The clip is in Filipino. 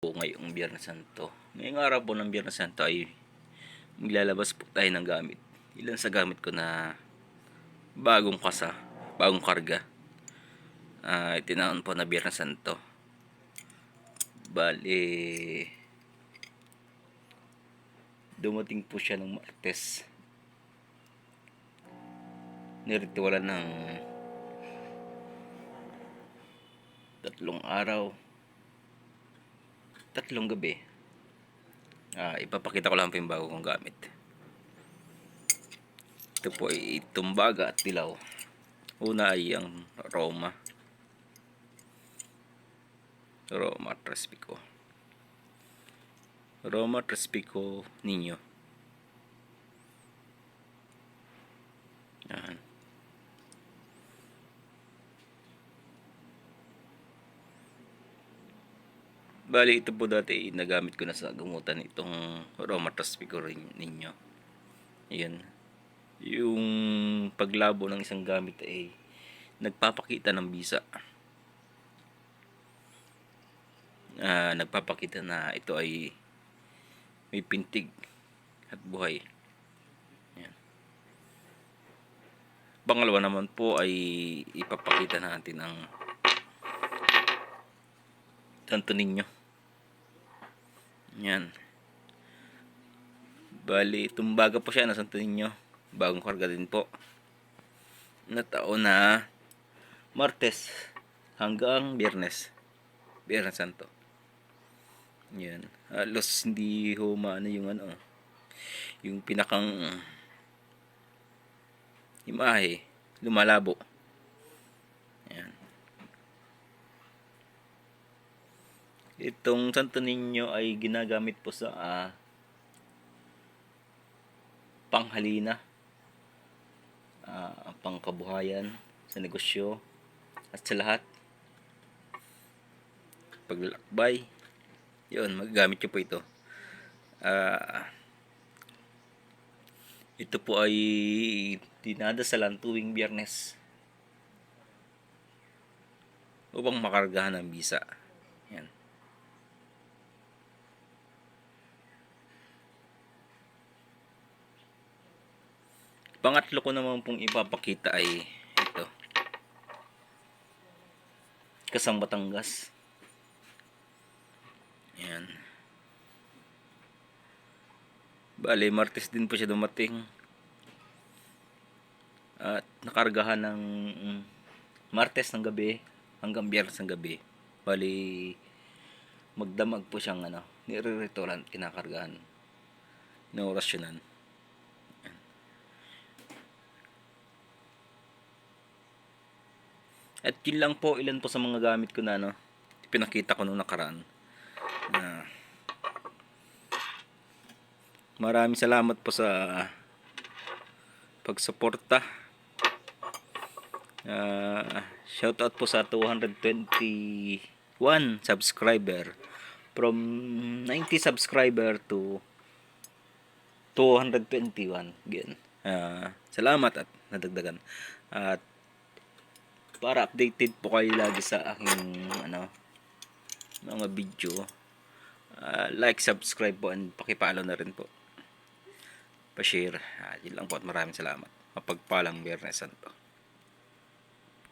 po ngayong Biyernes Santo. Ngayong araw po ng Biyernes Santo ay maglalabas po tayo ng gamit. Ilan sa gamit ko na bagong kasa, bagong karga. Ah, itinaon po na Biyernes Santo. Bali, dumating po siya ng Martes. Niritualan ng tatlong araw tatlong gabi. Ah, ipapakita ko lang po yung bago kong gamit. Ito po ay tumbaga at dilaw. Una ay ang Roma. Roma Trespico. Roma Trespico Nino. Yan. Bali, ito po dati nagamit ko na sa gamutan itong Romatraspico rin ninyo. Ayan. Yung paglabo ng isang gamit ay nagpapakita ng bisa. Ah, nagpapakita na ito ay may pintig at buhay. Ayan. Pangalawa naman po ay ipapakita natin ang tanto ninyo. Yan. Bali, tumbaga po siya na santo ninyo. Bagong karga din po. Na taon na Martes hanggang Biyernes. Biyernes Santo. Yan. Halos hindi humana yung ano. Yung pinakang imahe. Lumalabo. Yan. Itong Santo Niño ay ginagamit po sa ah, panghalina, ah, pangkabuhayan, sa negosyo, at sa lahat. Paglalakbay, yun, magagamit nyo po ito. Ah, ito po ay dinadasalan tuwing biyernes upang makargahan ng bisa. Yan. Pangatlo ko naman pong ipapakita ay ito. Kasang Batangas. Yan. Bale, Martes din po siya dumating. At nakargahan ng mm, Martes ng gabi hanggang Biyernes ng gabi. Bali, magdamag po siyang ano, nire-ritualan, kinakargahan. Inaorasyonan. At yun lang po, ilan po sa mga gamit ko na ano, pinakita ko nung nakaraan. Na maraming salamat po sa pagsuporta. Uh, shoutout po sa 221 subscriber. From 90 subscriber to 221. Again. Uh, salamat at nadagdagan. At para updated po kayo lagi sa aking ano mga video. Uh, like, subscribe po and pakipalo na rin po. Pa-share. Uh, yun lang po at maraming salamat. Mapagpalang Biyernes Santo